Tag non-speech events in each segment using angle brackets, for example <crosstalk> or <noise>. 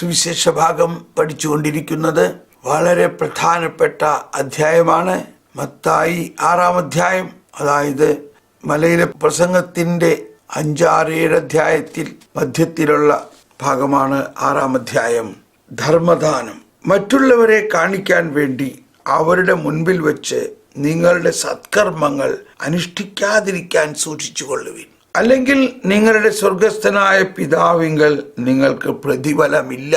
സുവിശേഷ ഭാഗം പഠിച്ചുകൊണ്ടിരിക്കുന്നത് വളരെ പ്രധാനപ്പെട്ട അധ്യായമാണ്. മത്തായി ആറാം അധ്യായം അതായത് മലയിലെ പ്രസംഗത്തിന്റെ അഞ്ചാറേഴ് അധ്യായത്തിൽ മധ്യത്തിലുള്ള ഭാഗമാണ് ആറാം അധ്യായം. ധർമ്മദാനം. മറ്റുള്ളവരെ കാണിക്കാൻ വേണ്ടി അവരുടെ മുൻപിൽ വെച്ച് നിങ്ങളുടെ സത്കർമ്മങ്ങൾ അനുഷ്ഠിക്കാതിരിക്കാൻ സൂക്ഷിച്ചുകൊള്ളുവിൻ. അല്ലെങ്കിൽ നിങ്ങളുടെ സ്വർഗസ്ഥനായ പിതാവിങ്കൽ നിങ്ങൾക്ക് പ്രതിഫലമില്ല.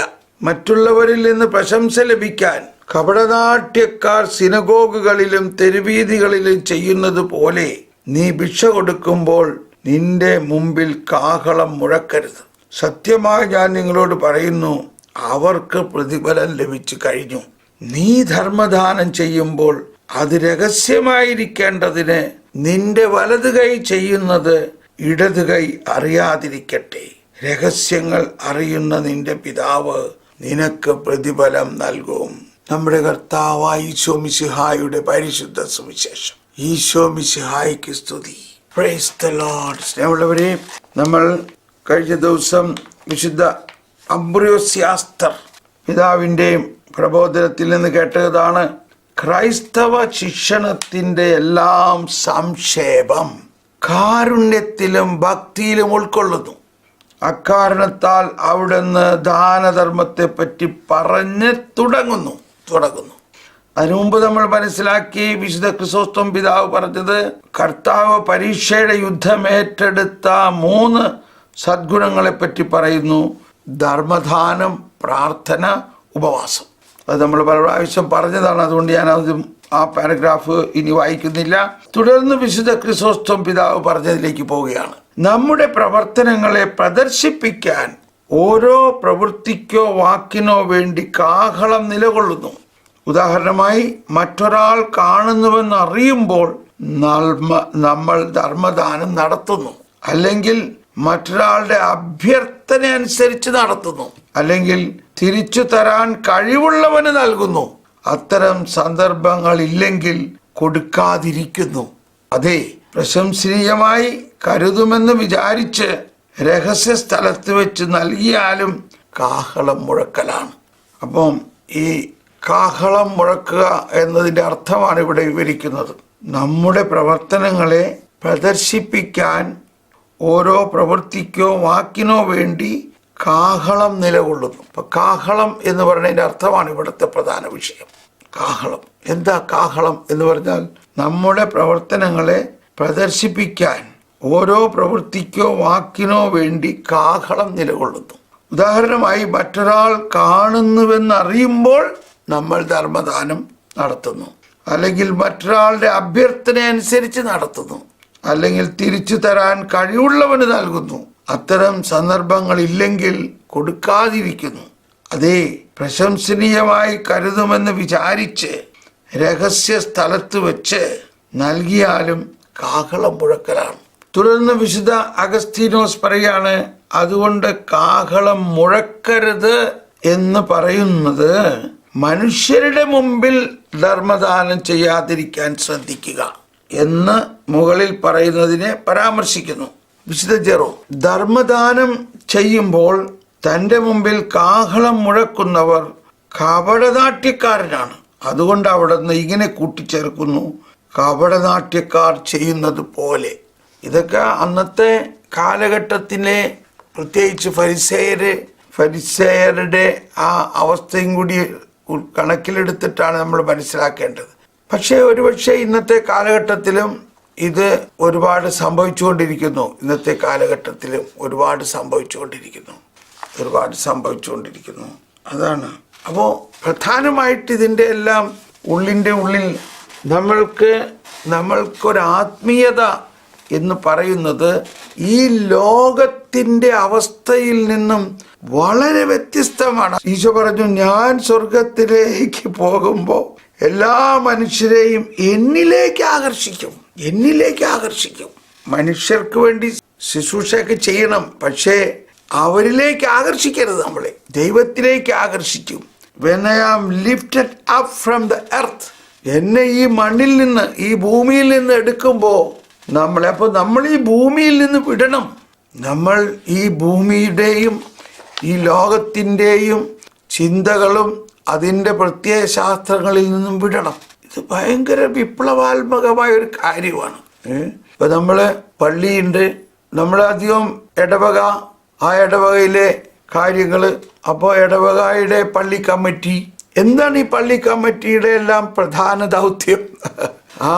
മറ്റുള്ളവരിൽ നിന്ന് പ്രശംസ ലഭിക്കാൻ കപടനാട്യക്കാർ സിനഗോഗുകളിലും തെരുവീതികളിലും ചെയ്യുന്നത് പോലെ നീ ഭിക്ഷ കൊടുക്കുമ്പോൾ നിന്റെ മുമ്പിൽ കാഹളം മുഴക്കരുത്. സത്യമായി ഞാൻ നിങ്ങളോട് പറയുന്നു അവർക്ക് പ്രതിഫലം ലഭിച്ചു കഴിഞ്ഞു. നീ ധർമ്മദാനം ചെയ്യുമ്പോൾ അത് രഹസ്യമായിരിക്കേണ്ടതിന് നിന്റെ വലതു കൈ ചെയ്യുന്നത് ഇടത് കൈ അറിയാതിരിക്കട്ടെ. രഹസ്യങ്ങൾ അറിയുന്ന നിന്റെ പിതാവ് നിനക്ക് പ്രതിഫലം നൽകും. നമ്മുടെ കർത്താവായ ഈശോ മിശിഹായുടെ പരിശുദ്ധ സുവിശേഷം. ഈശോ മിശിഹായ്ക്ക് സ്തുതി. പ്രൈസ് ദ ലോർഡ് സ്നേഹമുള്ളവരെ നമ്മൾ കഴിഞ്ഞ ദിവസം വിശുദ്ധ അംബ്രിയോസ്യാസ്തർ പിതാവിന്റെ പ്രബോധനത്തിൽ നിന്ന് കേട്ടതാണ് ക്രൈസ്തവ ശിക്ഷണത്തിന്റെ എല്ലാം സംക്ഷേപം. കാരുണ്യത്തിലും ഭക്തിയിലും ഉൾക്കൊള്ളുന്നു. അക്കാരണത്താൽ അവിടുന്ന് ദാനധർമ്മത്തെ പറ്റി പറഞ്ഞ് തുടങ്ങുന്നു തുടങ്ങുന്നു. അതിനു മുമ്പ് നമ്മൾ മനസ്സിലാക്കി വിശുദ്ധ ക്രിസോസ്തം പിതാവ് പറഞ്ഞത് കർത്താവ് പരീക്ഷയുടെ യുദ്ധം ഏറ്റെടുത്ത മൂന്ന് സദ്ഗുണങ്ങളെ പറ്റി പറയുന്നു. ധർമ്മദാനം പ്രാർത്ഥന ഉപവാസം. അത് നമ്മൾ പല പ്രാവശ്യം പറഞ്ഞതാണ്. അതുകൊണ്ട് ഞാൻ അത് ആ പാരഗ്രാഫ് ഇനി വായിക്കുന്നില്ല. തുടർന്ന് വിശുദ്ധ ക്രിസോസ്തം പിതാവ് പറഞ്ഞതിലേക്ക് പോവുകയാണ്. നമ്മുടെ പ്രവർത്തനങ്ങളെ പ്രദർശിപ്പിക്കാൻ ഓരോ പ്രവൃത്തിക്കോ വാക്കിനോ വേണ്ടി കാഹളം നിലകൊള്ളുന്നു. ഉദാഹരണമായി മറ്റൊരാൾ കാണുന്നുവെന്ന് അറിയുമ്പോൾ നമ്മൾ ധർമ്മദാനം നടത്തുന്നു. അല്ലെങ്കിൽ മറ്റൊരാളുടെ അഭ്യർത്ഥന അനുസരിച്ച് നടത്തുന്നു. അല്ലെങ്കിൽ തിരിച്ചു തരാൻ കഴിവുള്ളവന് നൽകുന്നു. അത്തരം സന്ദർഭങ്ങൾ ഇല്ലെങ്കിൽ കൊടുക്കാതിരിക്കുന്നു. അതെ പ്രശംസനീയമായി കരുതുമെന്ന് വിചാരിച്ച് രഹസ്യ സ്ഥലത്ത് വെച്ച് നൽകിയാലും കാഹളം മുഴക്കലാണ്. അപ്പം ഈ കാഹളം മുഴക്കുക എന്നതിന്റെ അർത്ഥമാണ് ഇവിടെ വിവരിക്കുന്നത്. നമ്മുടെ പ്രവർത്തനങ്ങളെ പ്രദർശിപ്പിക്കാൻ ഓരോ പ്രവൃത്തിക്കോ വാക്കിനോ വേണ്ടി കാഹളം നിലകൊള്ളുന്നു. അപ്പം കാഹളം എന്ന് പറഞ്ഞതിന്റെ അർത്ഥമാണ് ഇവിടുത്തെ പ്രധാന വിഷയം. കാഹളം. എന്താ കാഹളം എന്ന് പറഞ്ഞാൽ നമ്മുടെ പ്രവർത്തനങ്ങളെ പ്രദർശിപ്പിക്കാൻ ഓരോ പ്രവൃത്തിക്കോ വാക്കിനോ വേണ്ടി കാഹളം നിലകൊള്ളുന്നു. ഉദാഹരണമായി മറ്റൊരാൾ കാണുന്നുവെന്നറിയുമ്പോൾ നമ്മൾ ധർമ്മദാനം നടത്തുന്നു. അല്ലെങ്കിൽ മറ്റൊരാളുടെ അഭ്യർത്ഥന അനുസരിച്ച് നടത്തുന്നു. അല്ലെങ്കിൽ തിരിച്ചു തരാൻ കഴിവുള്ളവന് നൽകുന്നു. അത്തരം സന്ദർഭങ്ങളില്ലെങ്കിൽ കൊടുക്കാതിരിക്കുന്നു. അതേ പ്രശംസനീയമായി കരുതുമെന്ന് വിചാരിച്ച് രഹസ്യ സ്ഥലത്ത് വെച്ച് നൽകിയാലും കാഹളം മുഴക്കലാണ്. തുടർന്ന് വിശുദ്ധ അഗസ്തീനോസ് പറയാണ് അതുകൊണ്ട് കാഹളം മുഴക്കരുത് എന്ന് പറയുന്നത് മനുഷ്യരുടെ മുമ്പിൽ ധർമ്മദാനം ചെയ്യാതിരിക്കാൻ ശ്രദ്ധിക്കുക എന്ന് മുകളിൽ പറയുന്നതിനെ പരാമർശിക്കുന്നു. വിശുദ്ധ ജെറോ ധർമ്മദാനം ചെയ്യുമ്പോൾ തന്റെ മുമ്പിൽ കാഹളം മുഴക്കുന്നവർ കപടനാട്യക്കാരനാണ്. അതുകൊണ്ട് അവിടെ നിന്ന് ഇങ്ങനെ കൂട്ടിച്ചേർക്കുന്നു കപടനാട്യക്കാർ ചെയ്യുന്നത് പോലെ. ഇതൊക്കെ അന്നത്തെ കാലഘട്ടത്തിലെ പ്രത്യേകിച്ച് ഫരിസേര് ഫരിസേയരുടെ ആ അവസ്ഥയും കൂടി കണക്കിലെടുത്തിട്ടാണ് നമ്മൾ മനസ്സിലാക്കേണ്ടത്. പക്ഷേ ഒരുപക്ഷെ ഇന്നത്തെ കാലഘട്ടത്തിലും ഇത് ഒരുപാട് സംഭവിച്ചുകൊണ്ടിരിക്കുന്നു. ഇന്നത്തെ കാലഘട്ടത്തിലും ഒരുപാട് സംഭവിച്ചുകൊണ്ടിരിക്കുന്നു. ഒരുപാട് സംഭവിച്ചുകൊണ്ടിരിക്കുന്നു. അതാണ്. അപ്പോൾ പ്രധാനമായിട്ട് ഇതിന്റെ എല്ലാം ഉള്ളിന്റെ ഉള്ളിൽ നമ്മൾക്ക് നമ്മൾക്കൊരാത്മീയത എന്ന് പറയുന്നത് ഈ ലോകത്തിന്റെ അവസ്ഥയിൽ നിന്നും വളരെ വ്യത്യസ്തമാണ്. ഈശോ പറഞ്ഞു ഞാൻ സ്വർഗത്തിലേക്ക് പോകുമ്പോൾ എല്ലാ മനുഷ്യരെയും എന്നിലേക്ക് ആകർഷിക്കും. എന്നിലേക്ക് ആകർഷിക്കും. മനുഷ്യർക്ക് വേണ്ടി ശുശ്രൂഷയൊക്കെ ചെയ്യണം. പക്ഷേ അവരിലേക്ക് ആകർഷിക്കരുത് നമ്മളെ. ദൈവത്തിലേക്ക് ആകർഷിക്കും. When I am lifted up from the earth എന്നെ ഈ മണ്ണിൽ നിന്ന് ഈ ഭൂമിയിൽ നിന്ന് എടുക്കുമ്പോൾ നമ്മളെ അപ്പോൾ നമ്മൾ ഈ ഭൂമിയിൽ നിന്ന് വിടണം. നമ്മൾ ഈ ഭൂമിയുടെയും ഈ ലോകത്തിന്റെയും ചിന്തകളും അതിന്റെ പ്രത്യയ ശാസ്ത്രങ്ങളിൽ നിന്നും വിടണം. ഇത് ഭയങ്കര വിപ്ലവാത്മകമായ ഒരു കാര്യമാണ്. ഇപ്പം നമ്മൾ പള്ളിയുണ്ട്. നമ്മളധികം ഇടവക ആ ഇടവകയിലെ കാര്യങ്ങൾ അപ്പോൾ ഇടവകയുടെ പള്ളി കമ്മിറ്റി. എന്താണ് ഈ പള്ളി കമ്മിറ്റിയുടെ എല്ലാം പ്രധാന ദൗത്യം? ആ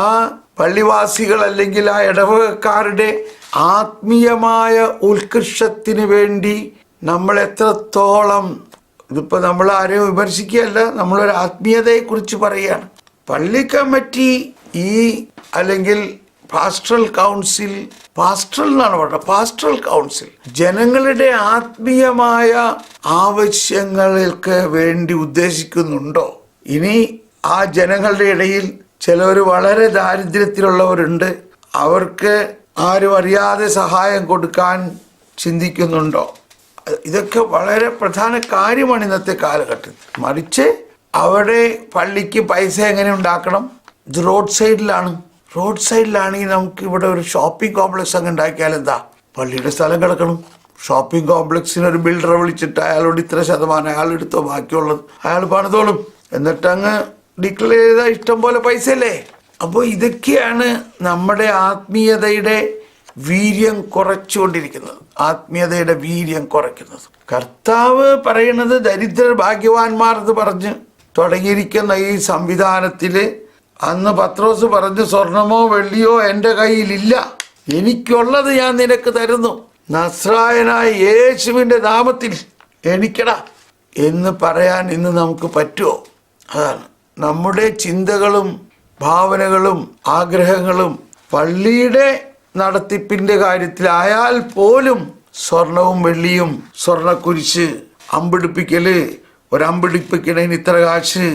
പള്ളിവാസികൾ അല്ലെങ്കിൽ ആ ഇടവകക്കാരുടെ ആത്മീയമായ ഉത്കർഷത്തിന് വേണ്ടി നമ്മൾ എത്രത്തോളം ഇതിപ്പോൾ നമ്മൾ ആരെയും വിമർശിക്കുകയല്ല നമ്മളൊരു ആത്മീയതയെക്കുറിച്ച് പറയുകയാണ്. പള്ളി കമ്മിറ്റി ഈ അല്ലെങ്കിൽ പാസ്ട്രൽ കൗൺസിൽ പാസ്ട്രൽ എന്നാണ് പറയുന്നത് പാസ്ട്രൽ കൗൺസിൽ ജനങ്ങളുടെ ആത്മീയമായ ആവശ്യങ്ങൾക്ക് വേണ്ടി ഉദ്ദേശിക്കുന്നുണ്ടോ? ഇനി ആ ജനങ്ങളുടെ ഇടയിൽ ചിലവർ വളരെ ദാരിദ്ര്യത്തിലുള്ളവരുണ്ട് അവർക്ക് ആരും അറിയാതെ സഹായം കൊടുക്കാൻ ചിന്തിക്കുന്നുണ്ടോ? ഇതൊക്കെ വളരെ പ്രധാന കാര്യമാണ് ഇന്നത്തെ കാലഘട്ടത്തിൽ. മറിച്ച് അവിടെ പള്ളിക്ക് പൈസ എങ്ങനെ ഉണ്ടാക്കണം? ഇത് റോഡ് സൈഡിലാണ്. റോഡ് സൈഡിലാണെങ്കിൽ നമുക്ക് ഇവിടെ ഒരു ഷോപ്പിംഗ് കോംപ്ലക്സ് അങ്ങ് ഉണ്ടാക്കിയാൽ എന്താ? പള്ളിയുടെ സ്ഥലം കിടക്കണം. ഷോപ്പിംഗ് കോംപ്ലക്സിന് ഒരു ബിൽഡറെ വിളിച്ചിട്ട് അയാളോട് ഇത്ര ശതമാനം അയാൾ എടുത്തോ ബാക്കിയുള്ളത് അയാൾ പണിതോളും. എന്നിട്ട് അങ്ങ് ഡിക്ലെയർ ചെയ്താൽ ഇഷ്ടം പോലെ പൈസ അല്ലേ അപ്പോൾ ഇതൊക്കെയാണ് നമ്മുടെ ആത്മീയതയുടെ വീര്യം കുറച്ചുകൊണ്ടിരിക്കുന്നത് ആത്മീയതയുടെ വീര്യം കുറയ്ക്കുന്നത്. കർത്താവ് പറയുന്നത് ദരിദ്രർ ഭാഗ്യവാന്മാർ എന്ന് പറഞ്ഞ് തുടങ്ങിയിരിക്കുന്ന ഈ സംവിധാനത്തിൽ അന്ന് പത്രോസ് പറഞ്ഞു സ്വർണമോ വെള്ളിയോ എന്റെ കയ്യിലില്ല. എനിക്കുള്ളത് ഞാൻ നിനക്ക് തരുന്നു. നസ്രായനായ യേശുവിന്റെ നാമത്തിൽ എനിക്കടാ. എന്ന് പറയാൻ ഇന്ന് നമുക്ക് പറ്റുമോ? അതാണ്. നമ്മുടെ ചിന്തകളും ഭാവനകളും ആഗ്രഹങ്ങളും പള്ളിയുടെ നടത്തിപ്പിന്റെ കാര്യത്തിലായാൽ പോലും സ്വർണവും വെള്ളിയും സ്വർണക്കുരിശ് അമ്പിടിപ്പിക്കൽ ഒരു അമ്പിടിപ്പിക്കണതിന് ഇത്ര കാശ്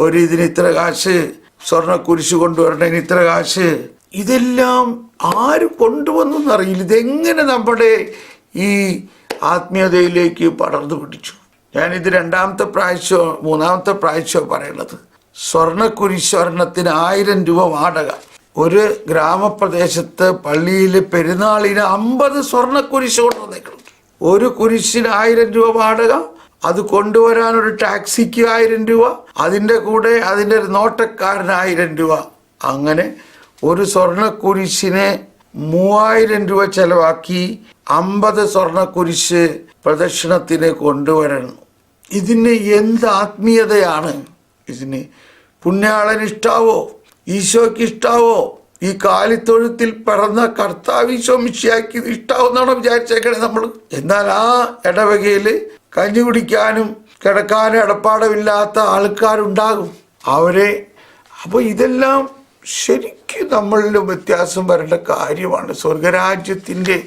ഒരു ഇതിന് ഇത്ര കാശ് സ്വർണക്കുരിശ് കൊണ്ടുവരണതിന് ഇത്ര കാശ്. ഇതെല്ലാം ആര് കൊണ്ടുവന്നു എന്നറിയില്ല ഇതെങ്ങനെ നമ്മുടെ ഈ ആത്മീയതയിലേക്ക് പടർന്നു പിടിച്ചു? ഞാനിത് രണ്ടാമത്തെ പ്രാവശ്യമോ മൂന്നാമത്തെ പ്രാവശ്യമോ പറയുന്നത് സ്വർണക്കുരിശ്വരണത്തിന് ആയിരം രൂപ വാടക. ഒരു ഗ്രാമപ്രദേശത്ത് പള്ളിയിൽ പെരുന്നാളിന് അമ്പത് സ്വർണ കുരിശ് കൊണ്ടുവന്നേക്കണം ഒരു കുരിശിന് ആയിരം രൂപ വാടക അത് കൊണ്ടുവരാൻ ഒരു ടാക്സിക്ക് ആയിരം രൂപ അതിന്റെ കൂടെ അതിന്റെ ഒരു നോട്ടക്കാരന് ആയിരം രൂപ. അങ്ങനെ ഒരു സ്വർണ കുരിശിനെ മൂവായിരം രൂപ ചെലവാക്കി അമ്പത് സ്വർണ കുരിശ് പ്രദക്ഷിണത്തിന് കൊണ്ടുവരണം. ഇതിന് എന്ത് ആത്മീയതയാണ്? ഇതിന് പുണ്യാളന് ഇഷ്ടാവോ ഈശോയ്ക്ക് ഇഷ്ടാവോ? ഈ കാലിത്തൊഴുത്തിൽ പിറന്ന കർത്താവ് ഈശോ മിശിയാക്കി ഇഷ്ടാവുന്നാണോ വിചാരിച്ചേക്കണേ നമ്മൾ എന്നാൽ ആ ഇടവകയിൽ കഞ്ഞി കുടിക്കാനും കിടക്കാനും ഇടപ്പാടമില്ലാത്ത ആൾക്കാരുണ്ടാകും. അവരെ അപ്പോൾ ഇതെല്ലാം ശരിക്കും നമ്മളിൽ വ്യത്യാസം വരേണ്ട കാര്യമാണ്. സ്വർഗരാജ്യത്തിന്റെ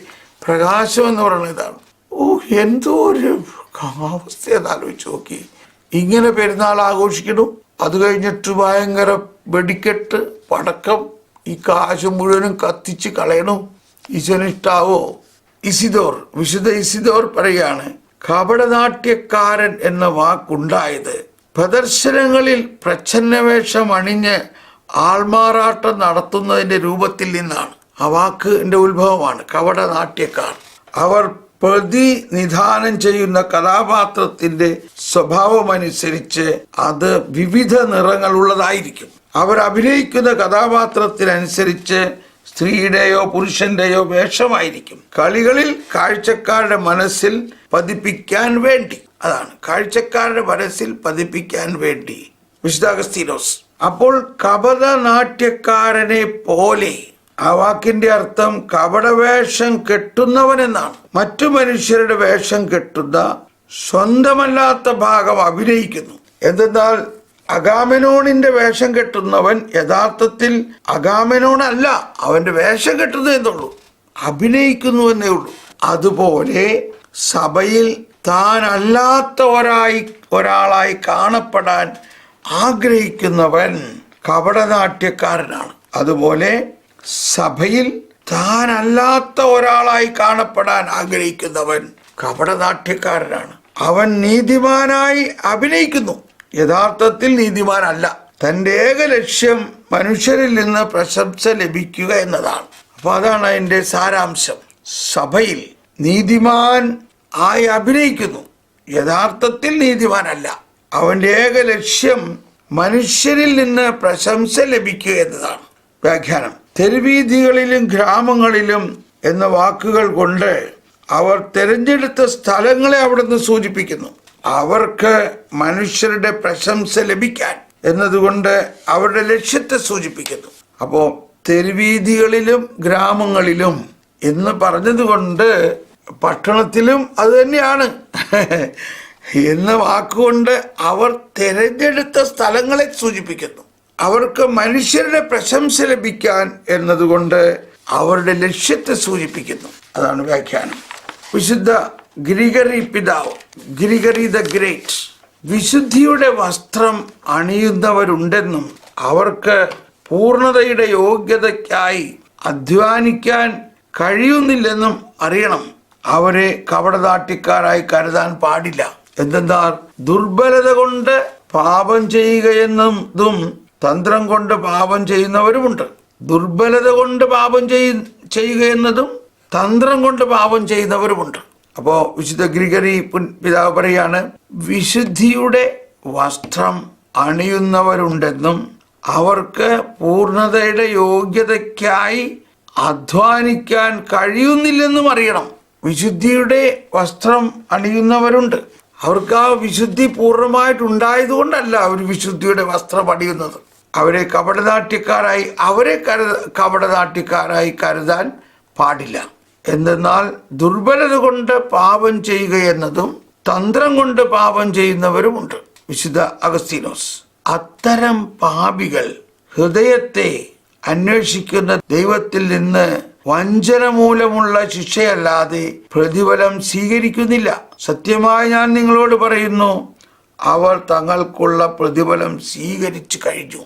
പ്രകാശം എന്ന് പറയുന്നത് ഇതാണ്. ഓ എന്തോ ഒരു അവസ്ഥയെന്ന് നോക്കി. ഇങ്ങനെ പെരുന്നാൾ ആഘോഷിക്കണം അത് കഴിഞ്ഞിട്ട് ഭയങ്കര വെടിക്കെട്ട് പടക്കം ഈ കാശ് മുഴുവനും കത്തിച്ച് കളയണു. ഇഷ്ടാവോ ഇസിദോർ വിശുദ്ധ ഇസിദോർ പറയാണ് കപടനാട്യക്കാരൻ എന്ന വാക്കുണ്ടായത്. പ്രദർശനങ്ങളിൽ പ്രച്ഛന്നവേഷം അണിഞ്ഞ് ആൾമാറാട്ടം നടത്തുന്നതിന്റെ രൂപത്തിൽ നിന്നാണ്. ആ വാക്കിന്റെ ഉത്ഭവമാണ് കപടനാട്യക്കാർ. അവർ പ്രതിനിധാനം ചെയ്യുന്ന കഥാപാത്രത്തിന്റെ സ്വഭാവമനുസരിച്ച് അത് വിവിധ നിറങ്ങളുള്ളതായിരിക്കും അവർ അഭിനയിക്കുന്ന കഥാപാത്രത്തിനനുസരിച്ച് സ്ത്രീയുടെയോ പുരുഷന്റെയോ വേഷമായിരിക്കും. കളികളിൽ കാഴ്ചക്കാരുടെ മനസ്സിൽ പതിപ്പിക്കാൻ വേണ്ടി. അതാണ് കാഴ്ചക്കാരുടെ മനസ്സിൽ പതിപ്പിക്കാൻ വേണ്ടി. വിശുദ്ധ അഗസ്തീനോസ്. അപ്പോൾ കപടനാട്യക്കാരനെ പോലെ ആ വാക്കിന്റെ അർത്ഥം കപടവേഷം കെട്ടുന്നവൻ എന്നാണ് മറ്റു മനുഷ്യരുടെ വേഷം കെട്ടുന്ന സ്വന്തമല്ലാത്ത ഭാഗം അഭിനയിക്കുന്നു. എന്തെന്നാൽ അഗാമനോണിന്റെ വേഷം കെട്ടുന്നവൻ യഥാർത്ഥത്തിൽ അഗാമനോണല്ല അവന്റെ വേഷം കെട്ടുന്നത് എന്നുള്ളൂ. അഭിനയിക്കുന്നു എന്നേ ഉള്ളൂ. അതുപോലെ സഭയിൽ താൻ അല്ലാത്ത ഒരായി ഒരാളായി കാണപ്പെടാൻ ആഗ്രഹിക്കുന്നവൻ കപടനാട്യക്കാരനാണ്. അതുപോലെ സഭയിൽ താനല്ലാത്ത ഒരാളായി കാണപ്പെടാൻ ആഗ്രഹിക്കുന്നവൻ കപടനാട്യക്കാരനാണ്. അവൻ നീതിമാനായി അഭിനയിക്കുന്നു. യഥാർത്ഥത്തിൽ നീതിമാനല്ല. തന്റെ ഏക ലക്ഷ്യം മനുഷ്യരിൽ നിന്ന് പ്രശംസ ലഭിക്കുക എന്നതാണ്. അപ്പോൾ അതാണ് അതിന്റെ സാരാംശം. സഭയിൽ നീതിമാൻ ആയി അഭിനയിക്കുന്നു. യഥാർത്ഥത്തിൽ നീതിമാനല്ല. അവന്റെ ഏക ലക്ഷ്യം മനുഷ്യരിൽ നിന്ന് പ്രശംസ ലഭിക്കുക എന്നതാണ്. വ്യാഖ്യാനം. തെരുവീതികളിലും ഗ്രാമങ്ങളിലും എന്ന വാക്കുകൾ കൊണ്ട് അവർ തിരഞ്ഞെടുത്ത സ്ഥലങ്ങളെ അവിടുന്ന് സൂചിപ്പിക്കുന്നു. അവർക്ക് മനുഷ്യരുടെ പ്രശംസ ലഭിക്കാൻ എന്നതുകൊണ്ട് അവരുടെ ലക്ഷ്യത്തെ സൂചിപ്പിക്കുന്നു. അപ്പോൾ തെരുവീതികളിലും ഗ്രാമങ്ങളിലും എന്ന് പറഞ്ഞതുകൊണ്ട് പട്ടണത്തിലും അത് തന്നെയാണ്. <laughs> എന്ന വാക്കുകൊണ്ട് അവർ തിരഞ്ഞെടുത്ത സ്ഥലങ്ങളെ സൂചിപ്പിക്കുന്നു. അവർക്ക് മനുഷ്യരുടെ പ്രശംസ ലഭിക്കാൻ എന്നതുകൊണ്ട് അവരുടെ ലക്ഷ്യത്തെ സൂചിപ്പിക്കുന്നു. അതാണ് വ്യാഖ്യാനം. വിശുദ്ധ ഗ്രിഗറി പിതാവ് ഗ്രിഗറി ദ ഗ്രേറ്റ് വിശുദ്ധിയുടെ വസ്ത്രം അണിയുന്നവരുണ്ടെന്നും അവർക്ക് പൂർണതയുടെ യോഗ്യതയ്ക്കായി അധ്വാനിക്കാൻ കഴിയുന്നില്ലെന്നും അറിയണം. അവരെ കവടതാട്ടിക്കാരായി കരുതാൻ പാടില്ല. എന്തെന്നാൽ ദുർബലത കൊണ്ട് പാപം ചെയ്യുകയെന്നതും തന്ത്രം കൊണ്ട് പാപം ചെയ്യുന്നവരുമുണ്ട്. ദുർബലത കൊണ്ട് പാപം ചെയ് ചെയ്യുക എന്നതും തന്ത്രം കൊണ്ട് പാപം ചെയ്യുന്നവരുമുണ്ട് അപ്പോൾ വിശുദ്ധ ഗ്രിഗറി പിതാവ് പറയാണ് വിശുദ്ധിയുടെ വസ്ത്രം അണിയുന്നവരുണ്ടെന്നും അവർക്ക് പൂർണതയുടെ യോഗ്യതയ്ക്കായി അധ്വാനിക്കാൻ കഴിയുന്നില്ലെന്നും അറിയണം. വിശുദ്ധിയുടെ വസ്ത്രം അണിയുന്നവരുണ്ട്. അവർക്ക് ആ വിശുദ്ധി പൂർണമായിട്ടുണ്ടായതുകൊണ്ടല്ല അവർ വിശുദ്ധിയുടെ വസ്ത്രം അണിയുന്നത്. അവരെ കപടനാട്യക്കാരായി അവരെ കരുത കപടനാട്യക്കാരായി കരുതാൻ പാടില്ല. എന്തെന്നാൽ ദുർബലത കൊണ്ട് പാപം ചെയ്യുക എന്നതും തന്ത്രം കൊണ്ട് പാപം ചെയ്യുന്നവരുമുണ്ട് വിശുദ്ധ അഗസ്തീനോസ്. അത്തരം പാപികൾ ഹൃദയത്തെ അന്വേഷിക്കുന്ന ദൈവത്തിൽ നിന്ന് വഞ്ചന മൂലമുള്ള ശിക്ഷയല്ലാതെ പ്രതിഫലം സ്വീകരിക്കുന്നില്ല. സത്യമായി ഞാൻ നിങ്ങളോട് പറയുന്നു അവർ തങ്ങൾക്കുള്ള പ്രതിഫലം സ്വീകരിച്ചു കഴിഞ്ഞു.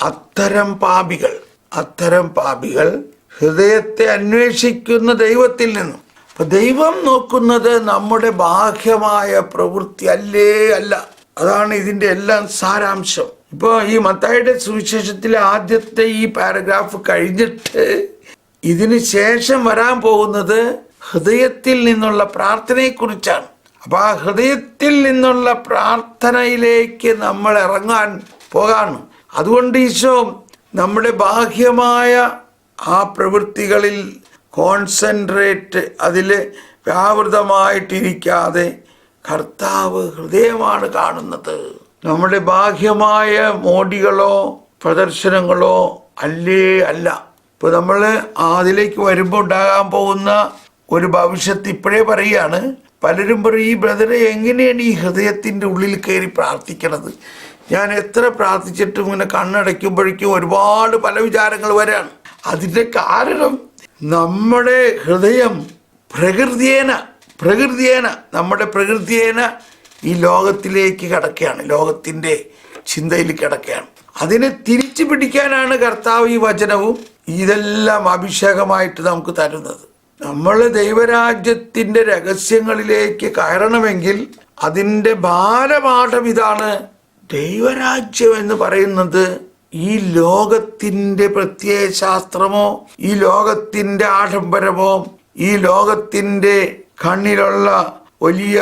അത്തരം പാപികൾ അത്തരം പാപികൾ ഹൃദയത്തെ അന്വേഷിക്കുന്ന ദൈവത്തിൽ നിന്നും. അപ്പൊ ദൈവം നോക്കുന്നത് നമ്മുടെ ബാഹ്യമായ പ്രവൃത്തി അല്ലേ അല്ല. അതാണ് ഇതിന്റെ എല്ലാം സാരാംശം. ഇപ്പൊ ഈ മത്തായുടെ സുവിശേഷത്തിലെ ആദ്യത്തെ ഈ പാരഗ്രാഫ് കഴിഞ്ഞിട്ട് ഇതിന് ശേഷം വരാൻ പോകുന്നത് ഹൃദയത്തിൽ നിന്നുള്ള പ്രാർത്ഥനയെക്കുറിച്ചാണ്. അപ്പൊ ആ ഹൃദയത്തിൽ നിന്നുള്ള പ്രാർത്ഥനയിലേക്ക് നമ്മൾ ഇറങ്ങാൻ പോകാണ്. അതുകൊണ്ട് ഈശോ നമ്മുടെ ബാഹ്യമായ ആ പ്രവൃത്തികളിൽ കോൺസെൻട്രേറ്റ് അതിൽ വ്യാവൃതമായിട്ടിരിക്കാതെ കർത്താവ് ഹൃദയമാണ് കാണുന്നത്. നമ്മുടെ ബാഹ്യമായ മോടികളോ പ്രദർശനങ്ങളോ അല്ലേ അല്ല. ഇപ്പോൾ നമ്മൾ അതിലേക്ക് വരുമ്പോൾ ഉണ്ടാകാൻ പോകുന്ന ഒരു ഭവിഷ്യത്ത് ഇപ്പോഴേ പറയുകയാണ് പലരും പറയും ഈ ബ്രദറെ എങ്ങനെയാണ് ഈ ഹൃദയത്തിന്റെ ഉള്ളിൽ കയറി പ്രാർത്ഥിക്കണത്? ഞാൻ എത്ര പ്രാർത്ഥിച്ചിട്ടും ഇങ്ങനെ കണ്ണടയ്ക്കുമ്പോഴേക്കും ഒരുപാട് പല വിചാരങ്ങൾ വരാണ്. അതിന്റെ കാരണം നമ്മുടെ ഹൃദയം പ്രകൃതിയേന പ്രകൃതിയേന നമ്മുടെ പ്രകൃതിയേന ഈ ലോകത്തിലേക്ക് കിടക്കുകയാണ് ലോകത്തിന്റെ ചിന്തയിൽ കിടക്കുകയാണ്. അതിനെ തിരിച്ചു പിടിക്കാനാണ് കർത്താവ് ഈ വചനവും ഇതെല്ലാം അഭിഷേകമായിട്ട് നമുക്ക് തരുന്നത്. നമ്മൾ ദൈവരാജ്യത്തിന്റെ രഹസ്യങ്ങളിലേക്ക് കയറണമെങ്കിൽ അതിന്റെ ഭാരപാഠം ഇതാണ് ദൈവരാജ്യം എന്ന് പറയുന്നത് ഈ ലോകത്തിന്റെ പ്രത്യയ ശാസ്ത്രമോ ഈ ലോകത്തിന്റെ ആഡംബരമോ ഈ ലോകത്തിന്റെ കണ്ണിലുള്ള വലിയ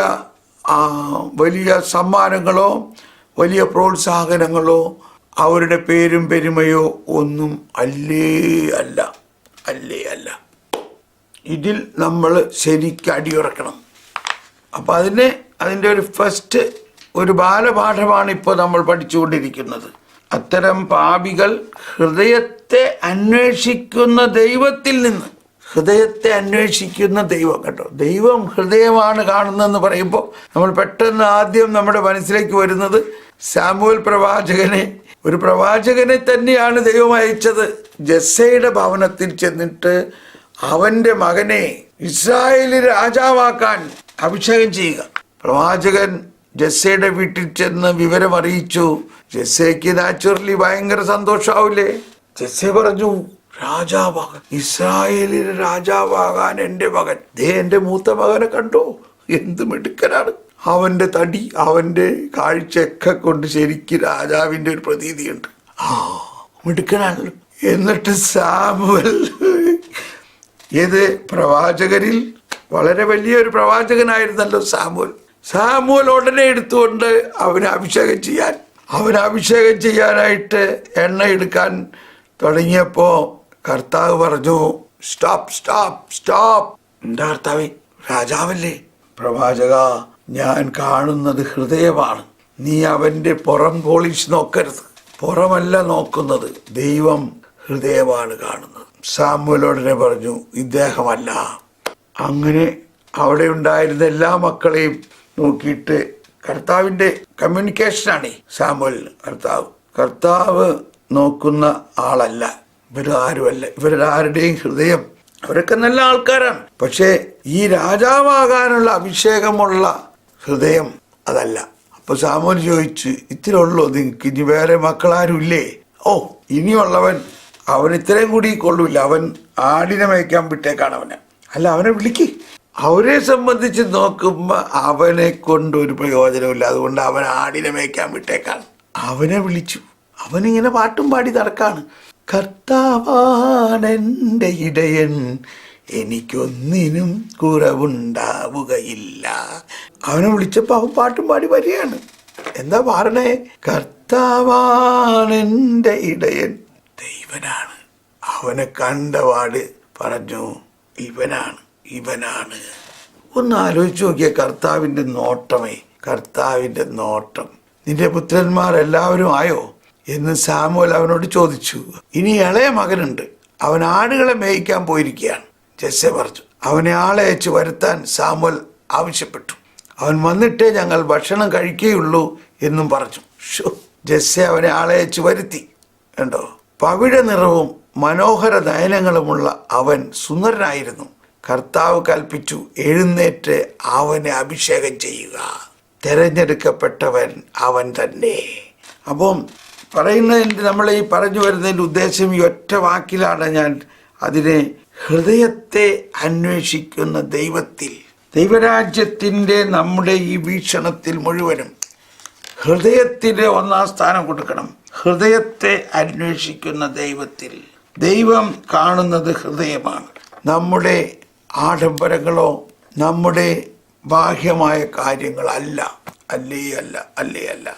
വലിയ സമ്മാനങ്ങളോ വലിയ പ്രോത്സാഹനങ്ങളോ അവരുടെ പേരും പെരുമയോ ഒന്നും അല്ലേ അല്ല അല്ലേ അല്ല. ഇതിൽ നമ്മൾ ശരിക്കടിയുറക്കണം അപ്പം അതിനെ അതിന്റെ ഒരു ഫസ്റ്റ് ഒരു ബാലപാഠമാണ് ഇപ്പോൾ നമ്മൾ പഠിച്ചുകൊണ്ടിരിക്കുന്നത്. അത്തരം പാപികൾ ഹൃദയത്തെ അന്വേഷിക്കുന്ന ദൈവത്തിൽ നിന്ന് ഹൃദയത്തെ അന്വേഷിക്കുന്ന ദൈവം കേട്ടോ. ദൈവം ഹൃദയമാണ് കാണുന്നതെന്ന് പറയുമ്പോൾ നമ്മൾ പെട്ടെന്ന് ആദ്യം നമ്മുടെ മനസ്സിലേക്ക് വരുന്നത് സാമുവൽ പ്രവാചകനെ. ഒരു പ്രവാചകനെ തന്നെയാണ് ദൈവം അയച്ചത്. ജസ്സയുടെ ഭവനത്തിൽ ചെന്നിട്ട് അവന്റെ മകനെ ഇസ്രായേലി രാജാവാക്കാൻ അഭിഷേകം ചെയ്യുക. പ്രവാചകൻ ജസ്സയുടെ വീട്ടിൽ ചെന്ന് വിവരം അറിയിച്ചു. ജസ്സയ്ക്ക് നാച്ചുറലി ഭയങ്കര സന്തോഷാവൂലേ? ജസ്സെ പറഞ്ഞു രാജാവാകാൻ ഇസ്രായേലിന് രാജാവാകാൻ എന്റെ മകൻ. ദേ എന്റെ മൂത്ത മകനെ കണ്ടോ? എന്ത് മിടുക്കനാണ്. അവന്റെ തടി അവന്റെ കാഴ്ചയൊക്കെ കൊണ്ട് ശരിക്ക് രാജാവിന്റെ ഒരു പ്രതീതിയുണ്ട്. ആ മിടുക്കനാണല്ലോ. എന്നിട്ട് സാമുവൽ ഏത് പ്രവാചകരിൽ? വളരെ വലിയൊരു പ്രവാചകനായിരുന്നല്ലോ സാമുവൽ. സാമുവൽ ഉടനെ എടുത്തുകൊണ്ട് അവനെ അഭിഷേകം ചെയ്യാൻ അവനെ അഭിഷേകം ചെയ്യാനായിട്ട് എണ്ണ എടുക്കാൻ തുടങ്ങിയപ്പോൾ കർത്താവ് പറഞ്ഞു സ്റ്റോപ്പ് സ്റ്റോപ്പ് സ്റ്റോപ്പ് എന്താ കർത്താവ് രാജാവല്ലേ? പ്രവാചക ഞാൻ കാണുന്നത് ഹൃദയമാണ്. നീ അവന്റെ പുറം പോളിഷ് നോക്കരുത്. പുറമല്ല നോക്കുന്നത്. ദൈവം ഹൃദയമാണ് കാണുന്നത്. സാമുവലോടനെ പറഞ്ഞു ഇദ്ദേഹമല്ല. അങ്ങനെ അവിടെ ഉണ്ടായിരുന്ന എല്ലാ മക്കളെയും നോക്കിയിട്ട് കർത്താവിന്റെ കമ്മ്യൂണിക്കേഷനാണ് സാമ്പിൾ കർത്താവ്. കർത്താവ് നോക്കുന്ന ആളല്ല ഇവരാരുമല്ല. ഇവരാരുടെയും ഹൃദയം അവരൊക്കെ നല്ല ആൾക്കാരാണ്. പക്ഷേ ഈ രാജാവാകാനുള്ള അഭിഷേകമുള്ള ഹൃദയം അതല്ല. അപ്പൊ സാമോൻ ചോദിച്ചു ഇത്തിരി ഉള്ളൂ നിങ്ങൾക്ക് ഇനി വേറെ മക്കളാരുമില്ലേ? ഓ ഇനിയുള്ളവൻ അവൻ ഇത്രയും കൂടി കൊള്ളൂല്ല. അവൻ ആടിനെ മേയ്ക്കാൻ വിട്ടേക്കാണ് അവന്. അല്ല അവനെ വിളിക്ക്. അവരെ സംബന്ധിച്ച് നോക്കുമ്പോൾ അവനെ കൊണ്ട് ഒരു പ്രയോജനമില്ല അതുകൊണ്ട് അവൻ ആടിനെ മേയ്ക്കാൻ വിട്ടേക്കാണ് അവനെ വിളിച്ചു. അവനിങ്ങനെ പാട്ടും പാടി നടക്കാണ്. കർത്താവാണെന്റെ ഇടയൻ. എനിക്കൊന്നിനും കുറവുണ്ടാവുകയില്ല. അവനെ വിളിച്ചപ്പോൾ അവൻ പാട്ടും പാടി വരികയാണ്. എന്താ പാടണേ കർത്താവാണെന്റെ ഇടയൻ. ദൈവനാണ്. അവനെ കണ്ടപാട് പറഞ്ഞു ഇവനാണ്. ഇവനാണ്. ഒന്ന് ആലോചിച്ച് നോക്കിയ കർത്താവിന്റെ നോട്ടമേ കർത്താവിന്റെ നോട്ടം. നിന്റെ പുത്രന്മാർ എല്ലാവരും ആയോ? എന്ന് സാമുവൽ അവനോട് ചോദിച്ചു. ഇനി ഇളയ മകനുണ്ട്. അവൻ ആടുകളെ മേയിക്കാൻ പോയിരിക്കുകയാണ്. ജെസ്സെ പറഞ്ഞു അവനെ ആളെ അയച്ച് വരുത്താൻ സാമുവൽ ആവശ്യപ്പെട്ടു. അവൻ വന്നിട്ടേ ഞങ്ങൾ ഭക്ഷണം കഴിക്കുകയുള്ളൂ എന്നും പറഞ്ഞു. ഷോ ജെസ്സെ അവനെ ആളെ അയച്ച് വരുത്തി. കണ്ടോ? പവിഴ നിറവും മനോഹര നയനങ്ങളുമുള്ള അവൻ സുന്ദരനായിരുന്നു. കർത്താവ് കൽപ്പിച്ചു എഴുന്നേറ്റ് അവനെ അഭിഷേകം ചെയ്യുക. തിരഞ്ഞെടുക്കപ്പെട്ടവൻ അവൻ തന്നെ. അപ്പം പറയുന്നതിന്റെ നമ്മൾ ഈ പറഞ്ഞു വരുന്നതിന്റെ ഉദ്ദേശം ഈ ഒറ്റ വാക്കിലാണ് ഞാൻ അതിനെ ഹൃദയത്തെ അന്വേഷിക്കുന്ന ദൈവത്തിൽ ദൈവരാജ്യത്തിന്റെ നമ്മുടെ ഈ വീക്ഷണത്തിൽ മുഴുവനും ഹൃദയത്തിന് ഒന്നാം സ്ഥാനം കൊടുക്കണം. ഹൃദയത്തെ അന്വേഷിക്കുന്ന ദൈവത്തിൽ. ദൈവം കാണുന്നത് ഹൃദയമാണ്. നമ്മുടെ ആഡംബരങ്ങളോ നമ്മുടെ ബാഹ്യമായ കാര്യങ്ങളല്ല. അല്ലേ അല്ല അല്ലേ അല്ല.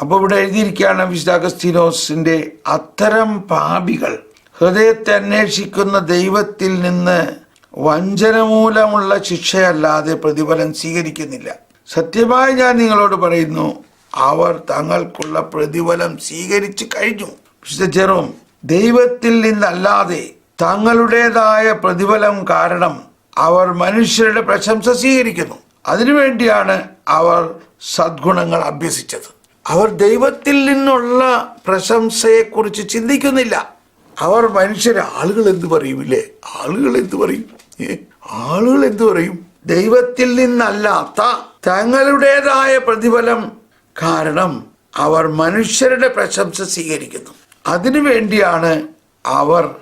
അപ്പോൾ ഇവിടെ എഴുതിയിരിക്കുകയാണ് വിശുദ്ധ അത്തരം പാപികൾ ഹൃദയത്തെ അന്വേഷിക്കുന്ന ദൈവത്തിൽ നിന്ന് വഞ്ചന മൂലമുള്ള ശിക്ഷയല്ലാതെ പ്രതിഫലം സ്വീകരിക്കുന്നില്ല. സത്യമായി ഞാൻ നിങ്ങളോട് പറയുന്നു അവർ തങ്ങൾക്കുള്ള പ്രതിഫലം സ്വീകരിച്ചു കഴിഞ്ഞു. വിശുദ്ധ ദൈവത്തിൽ നിന്നല്ലാതെ തങ്ങളുടേതായ പ്രതിഫലം കാരണം അവർ മനുഷ്യരുടെ പ്രശംസ സ്വീകരിക്കുന്നു. അതിനുവേണ്ടിയാണ് അവർ സദ്ഗുണങ്ങൾ അഭ്യസിച്ചത്. അവർ ദൈവത്തിൽ നിന്നുള്ള പ്രശംസയെക്കുറിച്ച് ചിന്തിക്കുന്നില്ല. അവർ മനുഷ്യരെ ആളുകൾ എന്ത് പറയൂലേ ആളുകൾ എന്ത് പറയും? ആളുകൾ എന്ത് പറയും? ദൈവത്തിൽ നിന്നല്ലാത്ത തങ്ങളുടേതായ പ്രതിഫലം കാരണം അവർ മനുഷ്യരുടെ പ്രശംസ സ്വീകരിക്കുന്നു. അതിനു വേണ്ടിയാണ് അവർ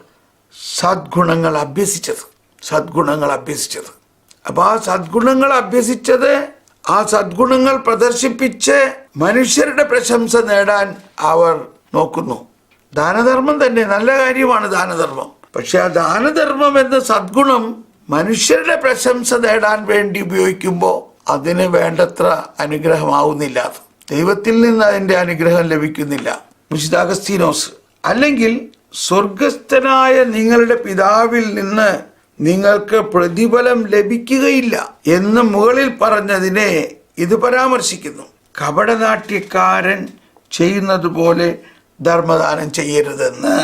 സദ്ഗുണങ്ങൾ അഭ്യസിച്ചത്. സദ്ഗുണങ്ങൾ അഭ്യസിച്ചത്. അപ്പൊ ആ സദ്ഗുണങ്ങൾ അഭ്യസിച്ചത് ആ സദ്ഗുണങ്ങൾ പ്രദർശിപ്പിച്ച് മനുഷ്യരുടെ പ്രശംസ നേടാൻ അവർ നോക്കുന്നു. ദാനധർമ്മം തന്നെ നല്ല കാര്യമാണ് ദാനധർമ്മം. പക്ഷെ ആ ദാനധർമ്മം എന്ന സദ്ഗുണം മനുഷ്യരുടെ പ്രശംസ നേടാൻ വേണ്ടി ഉപയോഗിക്കുമ്പോൾ അതിന് വേണ്ടത്ര അനുഗ്രഹമാവുന്നില്ല അത്. ദൈവത്തിൽ നിന്ന് അതിന്റെ അനുഗ്രഹം ലഭിക്കുന്നില്ല. വിശുദ്ധ അല്ലെങ്കിൽ സ്വർഗസ്ഥനായ നിങ്ങളുടെ പിതാവിൽ നിന്ന് നിങ്ങൾക്ക് പ്രതിഫലം ലഭിക്കുകയില്ല എന്ന് മുകളിൽ പറഞ്ഞതിനെ ഇത് പരാമർശിക്കുന്നു. കപടനാട്യക്കാരൻ ചെയ്യുന്നത് പോലെ ധർമ്മദാനം ചെയ്യരുതെന്ന്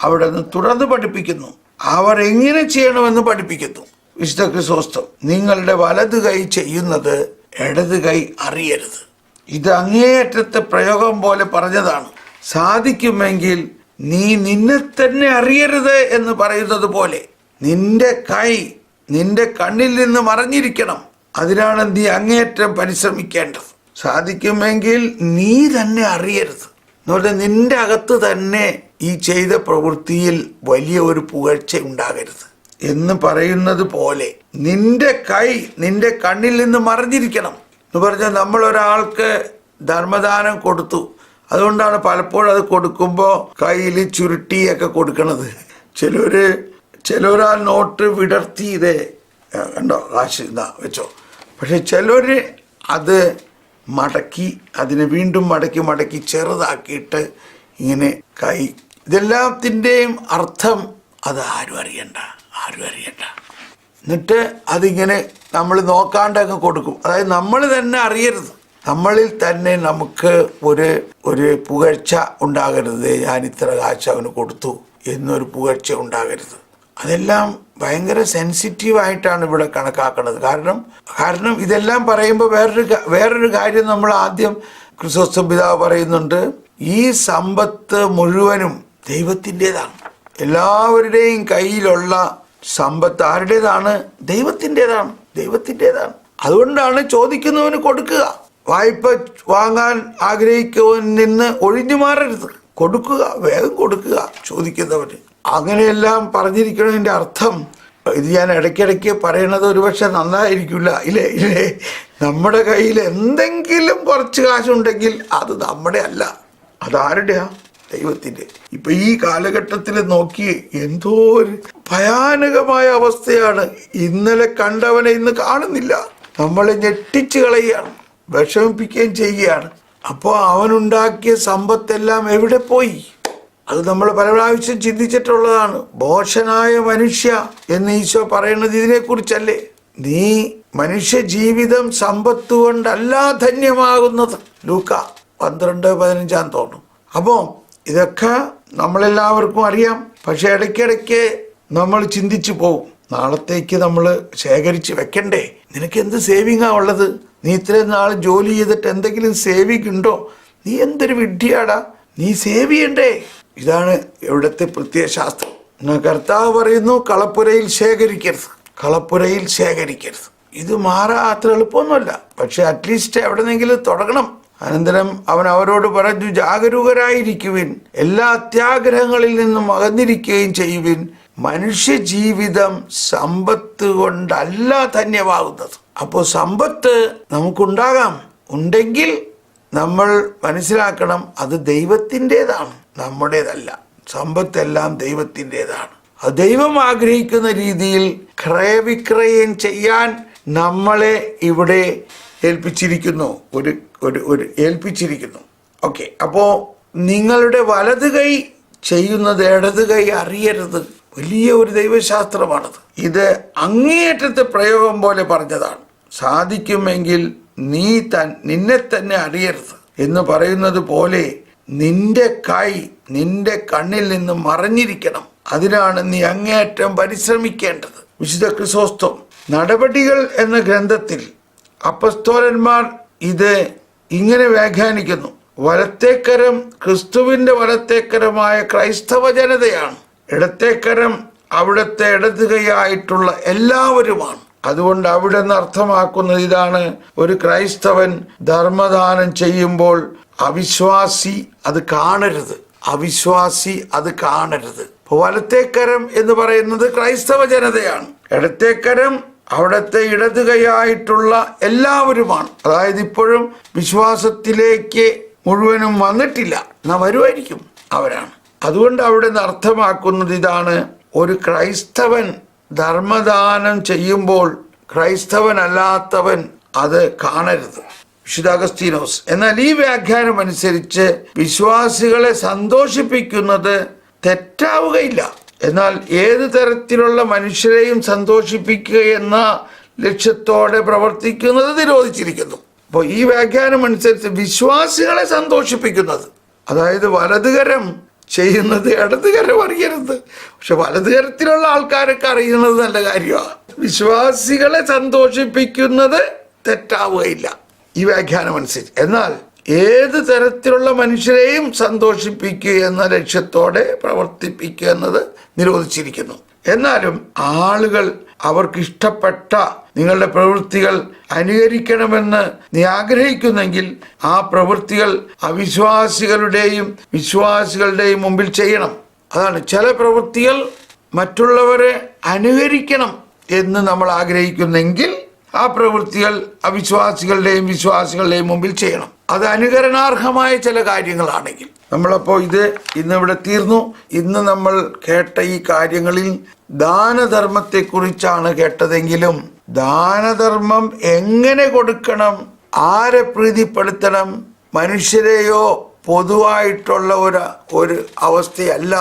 അവിടെ നിന്ന് തുടർന്ന് പഠിപ്പിക്കുന്നു. അവർ എങ്ങനെ ചെയ്യണമെന്ന് പഠിപ്പിക്കുന്നു. വിശുദ്ധ ക്രിസോസ്തം നിങ്ങളുടെ വലത് കൈ ചെയ്യുന്നത് ഇടത് കൈ അറിയരുത്. ഇത് അങ്ങേയറ്റത്തെ പ്രയോഗം പോലെ പറഞ്ഞതാണ്. സാധിക്കുമെങ്കിൽ നീ നിന്നെ തന്നെ അറിയരുത് എന്ന് പറയുന്നത് പോലെ നിന്റെ കൈ നിന്റെ കണ്ണിൽ നിന്ന് മറഞ്ഞിരിക്കണം. അതിനാണ് നീ അങ്ങേയറ്റം പരിശ്രമിക്കേണ്ടത്. സാധിക്കുമെങ്കിൽ നീ തന്നെ അറിയരുത്. എന്നുകൊണ്ട് നിന്റെ അകത്ത് തന്നെ ഈ ചെയ്ത പ്രവൃത്തിയിൽ വലിയ ഒരു പുകഴ്ച ഉണ്ടാകരുത്. എന്ന് പറയുന്നത് പോലെ നിന്റെ കൈ നിന്റെ കണ്ണിൽ നിന്ന് മറഞ്ഞിരിക്കണം. എന്ന് പറഞ്ഞാൽ നമ്മൾ ഒരാൾക്ക് ധർമ്മദാനം കൊടുത്തു. അതുകൊണ്ടാണ് പലപ്പോഴും അത് കൊടുക്കുമ്പോൾ കയ്യിൽ ചുരുട്ടിയൊക്കെ കൊടുക്കണത്. ചിലര് ചിലരാ നോട്ട് വിടർത്തി ഇതേ കണ്ടോ? കാശ് ഇതാ വെച്ചോ. പക്ഷെ ചിലർ അത് മടക്കി അതിനെ വീണ്ടും മടക്കി മടക്കി ചെറുതാക്കിയിട്ട് ഇങ്ങനെ കൈ. ഇതെല്ലാത്തിന്റെയും അർത്ഥം അത് ആരും അറിയണ്ട ആരും അറിയണ്ട. എന്നിട്ട് അതിങ്ങനെ നമ്മൾ നോക്കാണ്ടങ്ങ് കൊടുക്കും. അതായത് നമ്മൾ തന്നെ അറിയരുത്. നമ്മളിൽ തന്നെ നമുക്ക് ഒരു ഒരു പുകഴ്ച ഉണ്ടാകരുത്. ഞാൻ ഇത്ര കാശ് അവന് കൊടുത്തു എന്നൊരു പുകഴ്ച ഉണ്ടാകരുത്. അതെല്ലാം ഭയങ്കര സെൻസിറ്റീവ് ആയിട്ടാണ് ഇവിടെ കണക്കാക്കുന്നത്. കാരണം കാരണം ഇതെല്ലാം പറയുമ്പോൾ വേറൊരു വേറൊരു കാര്യം നമ്മൾ ആദ്യം ക്രിസ്തോസ്ത പിതാവ് പറയുന്നുണ്ട്. ഈ സമ്പത്ത് മുഴുവനും ദൈവത്തിന്റെതാണ്. എല്ലാവരുടെയും കയ്യിലുള്ള സമ്പത്ത് ആരുടേതാണ്? ദൈവത്തിന്റെതാണ്. ദൈവത്തിന്റെതാണ്. അതുകൊണ്ടാണ് ചോദിക്കുന്നവന് കൊടുക്കുക. വായ്പ വാങ്ങാൻ ആഗ്രഹിക്കുന്നവൻ നിന്ന് ഒഴിഞ്ഞു മാറരുത്. കൊടുക്കുക വേഗം കൊടുക്കുക ചോദിക്കുന്നവന്. അങ്ങനെയെല്ലാം പറഞ്ഞിരിക്കുന്നതിന്റെ അർത്ഥം ഇത് ഞാൻ ഇടയ്ക്കിടയ്ക്ക് പറയണത് ഒരുപക്ഷെ നന്നായിരിക്കില്ല. ഇല്ലേ? ഇല്ലേ? നമ്മുടെ കയ്യിൽ എന്തെങ്കിലും കുറച്ച് കാശുണ്ടെങ്കിൽ അത് നമ്മുടെ അല്ല. അതാരുടെയാ? ദൈവത്തിന്റെ ഇപ്പൊ ഈ കാലഘട്ടത്തിൽ നോക്കി എന്തോ ഒരു ഭയാനകമായ അവസ്ഥയാണ്. ഇന്നലെ കണ്ടവനെ ഇന്ന് കാണുന്നില്ല. നമ്മളെ ഞെട്ടിച്ച് കളയുകയാണ് വിഷമിപ്പിക്കുകയും ചെയ്യുകയാണ്. അപ്പോൾ അവനുണ്ടാക്കിയ സമ്പത്തെല്ലാം എവിടെ പോയി? അത് നമ്മൾ പല പ്രാവശ്യം ചിന്തിച്ചിട്ടുള്ളതാണ്. ബോഷനായ മനുഷ്യ എന്ന് ഈശോ പറയുന്നത് ഇതിനെക്കുറിച്ചല്ലേ? നീ മനുഷ്യ ജീവിതം സമ്പത്ത് കൊണ്ടല്ല ധന്യമാകുന്നത്. ലൂക്ക പന്ത്രണ്ട് പതിനഞ്ചാം തോന്നുന്നു അപ്പോൾ ഇതൊക്കെ നമ്മളെല്ലാവർക്കും അറിയാം. പക്ഷെ ഇടയ്ക്കിടയ്ക്ക് നമ്മൾ ചിന്തിച്ചു പോവും. നാളത്തേക്ക് നമ്മൾ ശേഖരിച്ച് വെക്കണ്ടേ? നിനക്ക് എന്ത് സേവിങ്ങാ ഉള്ളത്? നീ ഇത്രയും നാൾ ജോലി ചെയ്തിട്ട് എന്തെങ്കിലും സേവിങ് ഉണ്ടോ നീ എന്തൊരു വിഡ്ഢിയാടാ? നീ സേവ് ചെയ്യണ്ടേ? ഇതാണ് ഇവിടുത്തെ പ്രത്യയശാസ്ത്രം ശാസ്ത്രം. കർത്താവ് പറയുന്നു കളപ്പുരയിൽ ശേഖരിക്കരുത്. കളപ്പുരയിൽ ശേഖരിക്കരുത്. ഇത് മാറാ അത്ര എളുപ്പമൊന്നുമല്ല. പക്ഷെ അറ്റ്ലീസ്റ്റ് എവിടെന്നെങ്കിലും തുടങ്ങണം. അനന്തരം അവൻ അവരോട് പറഞ്ഞു ജാഗരൂകരായിരിക്കുവിൻ. എല്ലാ അത്യാഗ്രഹങ്ങളിൽ നിന്നും അകന്നിരിക്കുകയും ചെയ്യുവിൻ. മനുഷ്യ ജീവിതം സമ്പത്ത് കൊണ്ടല്ല ധന്യമാകുന്നത്. അപ്പോൾ സമ്പത്ത് നമുക്കുണ്ടാകാം. ഉണ്ടെങ്കിൽ നമ്മൾ മനസ്സിലാക്കണം അത് ദൈവത്തിന്റെതാണ് നമ്മുടേതല്ല. സമ്പത്തെല്ലാം ദൈവത്തിന്റെതാണ്. അത് ദൈവം ആഗ്രഹിക്കുന്ന രീതിയിൽ ക്രയവിക്രയം ചെയ്യാൻ നമ്മളെ ഇവിടെ ഏൽപ്പിച്ചിരിക്കുന്നു. ഒരു ഒരു ഒരു ഏൽപ്പിച്ചിരിക്കുന്നു. ഓക്കെ അപ്പോൾ നിങ്ങളുടെ വലത് കൈ ചെയ്യുന്നത് ഇടത് കൈ അറിയരുത്. വലിയ ഒരു ദൈവശാസ്ത്രമാണത്. ഇത് അങ്ങേയറ്റത്തെ പ്രയോഗം പോലെ പറഞ്ഞതാണ്. സാധിക്കുമെങ്കിൽ നീ തൻ നിന്നെ തന്നെ അറിയരുത്. എന്ന് പറയുന്നത് പോലെ നിന്റെ കൈ നിന്റെ കണ്ണിൽ നിന്ന് മറഞ്ഞിരിക്കണം. അതിനാണ് നീ അങ്ങേയറ്റം പരിശ്രമിക്കേണ്ടത്. വിശുദ്ധ ക്രിസോസ്തം നടപടികൾ എന്ന ഗ്രന്ഥത്തിൽ അപ്പസ്തോലന്മാർ ഇത് ഇങ്ങനെ വ്യാഖ്യാനിക്കുന്നു. വലത്തേക്കരം ക്രിസ്തുവിന്റെ വലത്തേക്കരമായ ക്രൈസ്തവ ജനതയാണ്. ഇടത്തേക്കരം അവിടുത്തെ ഇടതുകൈയായിട്ടുള്ള എല്ലാവരുമാണ്. അതുകൊണ്ട് അവിടെ നിന്ന് അർത്ഥമാക്കുന്നത് ഇതാണ്. ഒരു ക്രൈസ്തവൻ ധർമ്മദാനം ചെയ്യുമ്പോൾ അവിശ്വാസി അത് കാണരുത്. അവിശ്വാസി അത് കാണരുത്. വലത്തേക്കരം എന്ന് പറയുന്നത് ക്രൈസ്തവ ജനതയാണ്. ഇടത്തേക്കരം അവിടുത്തെ ഇടതുകൈയായിട്ടുള്ള എല്ലാവരുമാണ്. അതായത് ഇപ്പോഴും വിശ്വാസത്തിലേക്ക് മുഴുവനും വന്നിട്ടില്ല. എന്നാ വരുമായിരിക്കും അവരാണ്. അതുകൊണ്ട് അവിടെ നിന്ന് അർത്ഥമാക്കുന്നത് ഇതാണ്. ഒരു ക്രൈസ്തവൻ ധർമ്മദാനം ചെയ്യുമ്പോൾ ക്രൈസ്തവനല്ലാത്തവൻ അത് കാണരുത്. വിശുദ്ധ അഗസ്തീനോസ് എന്നാൽ ഈ വ്യാഖ്യാനം അനുസരിച്ച് വിശ്വാസികളെ സന്തോഷിപ്പിക്കുന്നത് തെറ്റാവുകയില്ല. എന്നാൽ ഏത് തരത്തിലുള്ള മനുഷ്യരെയും സന്തോഷിപ്പിക്കുക എന്ന ലക്ഷ്യത്തോടെ പ്രവർത്തിക്കുന്നത് നിരോധിച്ചിരിക്കുന്നു. അപ്പോൾ ഈ വ്യാഖ്യാനം അനുസരിച്ച് വിശ്വാസികളെ സന്തോഷിപ്പിക്കുന്നത്. അതായത് വലതുകരം ചെയ്യുന്നത് ഇടതുകരം അറിയരുത്. പക്ഷെ വലതുകരത്തിലുള്ള ആൾക്കാരൊക്കെ അറിയുന്നത് നല്ല കാര്യമാണ് വിശ്വാസികളെ സന്തോഷിപ്പിക്കുന്നത് തെറ്റാവുകയില്ല. ഈ വ്യാഖ്യാനം അനുസരിച്ച്. എന്നാൽ ഏത് തരത്തിലുള്ള മനുഷ്യരെയും സന്തോഷിപ്പിക്കുക എന്ന ലക്ഷ്യത്തോടെ പ്രവർത്തിപ്പിക്കുക എന്നത് നിരോധിച്ചിരിക്കുന്നു. എന്നാലും ആളുകൾ അവർക്ക് ഇഷ്ടപ്പെട്ട നിങ്ങളുടെ പ്രവൃത്തികൾ അനുകരിക്കണമെന്ന് നീ ആഗ്രഹിക്കുന്നെങ്കിൽ ആ പ്രവൃത്തികൾ അവിശ്വാസികളുടെയും വിശ്വാസികളുടെയും മുമ്പിൽ ചെയ്യണം. അതാണ് ചില പ്രവൃത്തികൾ മറ്റുള്ളവരെ അനുകരിക്കണം എന്ന് നമ്മൾ ആഗ്രഹിക്കുന്നെങ്കിൽ ആ പ്രവൃത്തികൾ അവിശ്വാസികളുടെയും വിശ്വാസികളുടെയും മുമ്പിൽ ചെയ്യണം. അത് അനുകരണാർഹമായ ചില കാര്യങ്ങളാണെങ്കിൽ. നമ്മളപ്പോൾ ഇത് ഇന്നിവിടെ തീർന്നു. ഇന്ന് നമ്മൾ കേട്ട ഈ കാര്യങ്ങളിൽ ദാനധർമ്മത്തെക്കുറിച്ചാണ് കേട്ടതെങ്കിലും ദാനധർമ്മം എങ്ങനെ കൊടുക്കണം? ആരെ പ്രീതിപ്പെടുത്തണം? മനുഷ്യരെയോ പൊതുവായിട്ടുള്ള ഒരു ഒരു അവസ്ഥയല്ല.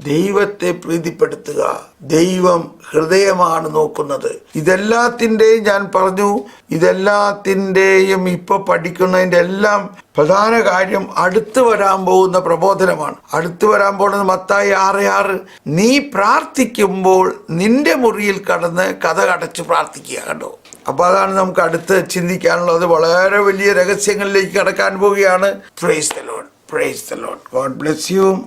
ദൈവത്തെ പ്രീതിപ്പെടുത്തുക. ദൈവം ഹൃദയമാണ് നോക്കുന്നത്. ഇതെല്ലാത്തിന്റെയും ഞാൻ പറഞ്ഞു. ഇതെല്ലാത്തിന്റെയും ഇപ്പൊ പഠിക്കുന്നതിന്റെ എല്ലാം പ്രധാന കാര്യം അടുത്തു വരാൻ പോകുന്ന പ്രബോധനമാണ്. അടുത്തു വരാൻ പോകുന്നത് മത്തായി ആറ് ആറ്. നീ പ്രാർത്ഥിക്കുമ്പോൾ നിന്റെ മുറിയിൽ കടന്ന് കഥ കടച്ച് പ്രാർത്ഥിക്കുക കണ്ടോ? അപ്പൊ അതാണ് നമുക്ക് അടുത്ത് ചിന്തിക്കാനുള്ളത്. വളരെ വലിയ രഹസ്യങ്ങളിലേക്ക് കടക്കാൻ പോവുകയാണ്. Praise the Lord praise the Lord God bless you